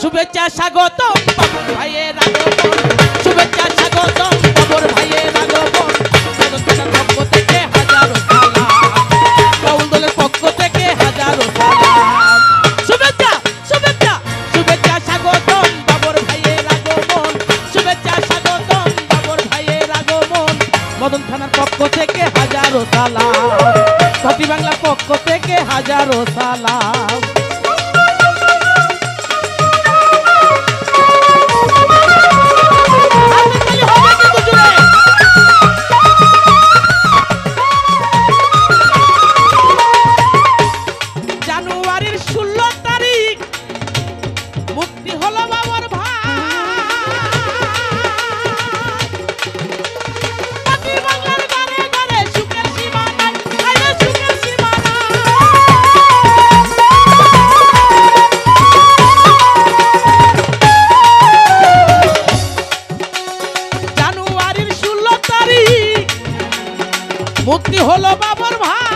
শুভেচ্ছা স্বাগত শুভেচ্ছা স্বাগত সালাম। বাউল দলের পক্ষ থেকে হাজারো সালাম। শুভেচ্ছা শুভেচ্ছা শুভেচ্ছা স্বাগতম বাবুর ভাইয়ের আগমন শুভেচ্ছা স্বাগতম বাবুর ভাইয়ের আগমন মদন থানার পক্ষ থেকে হাজারো সালাম। সাথী বাংলার পক্ষ থেকে হাজারো সালাম। মুক্তি হলো বাবার ভাই।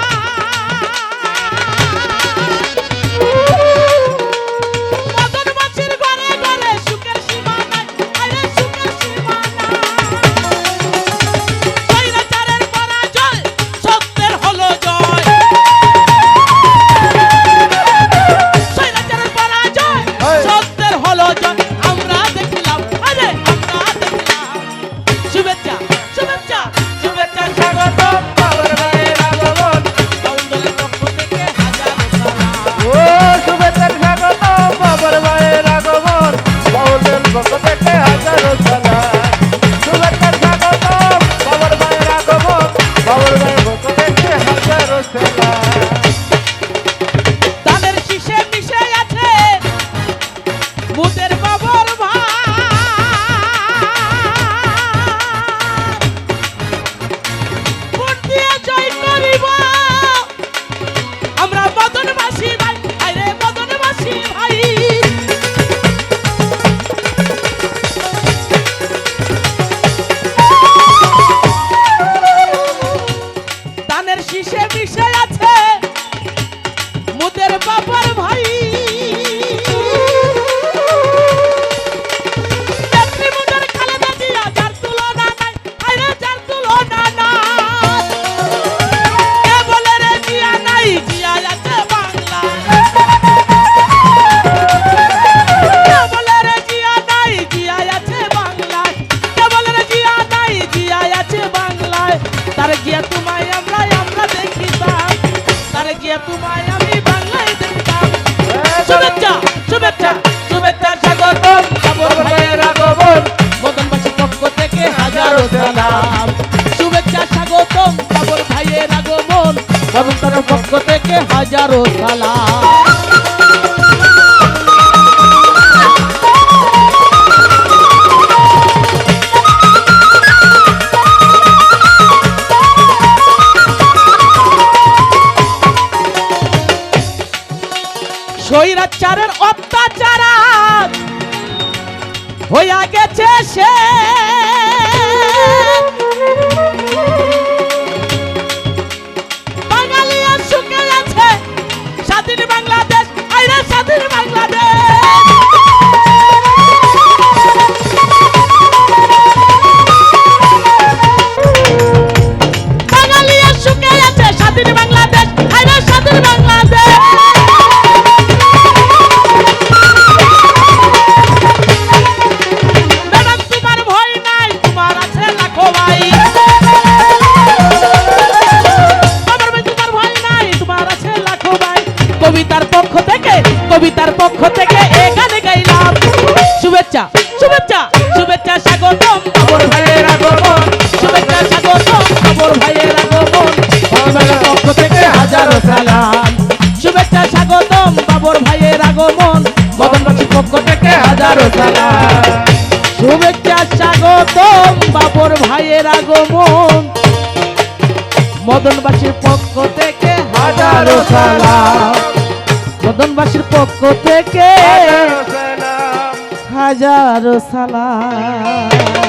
তোমায় আমরা আমরা দেখিতাম। তার গিয়া তোমায় আমি বাংলায় দেখতাম। শুভেচ্ছা শুভেচ্ছা শুভেচ্ছা স্বাগত বাবর ভাইয়ের আগমন মদনবাসীর পক্ষ থেকে হাজারো সালাম। শুভেচ্ছা স্বাগতম। বাবর ভাইয়ের আগমন মদন পক্ষ থেকে হাজারো সালাম। হয়ে হইয়া গেছে সে। শুভেচ্ছা শুভেচ্ছা স্বাগতম খবর ভাইয়ের আগমন। শুভেচ্ছা স্বাগতম খবর ভাইয়ের আগমন। বাংলার পক্ষ থেকে হাজারো সালাম। শুভেচ্ছা স্বাগতম বাবর ভাইয়ের আগমন। মদনবাসীর পক্ষ থেকে হাজারো সালাম। শুভেচ্ছা স্বাগতম বাবর ভাইয়ের আগমন। মদনবাসীর পক্ষ থেকে হাজারো সালাম। মদনবাসীর পক্ষ থেকে হাজারো সালাম।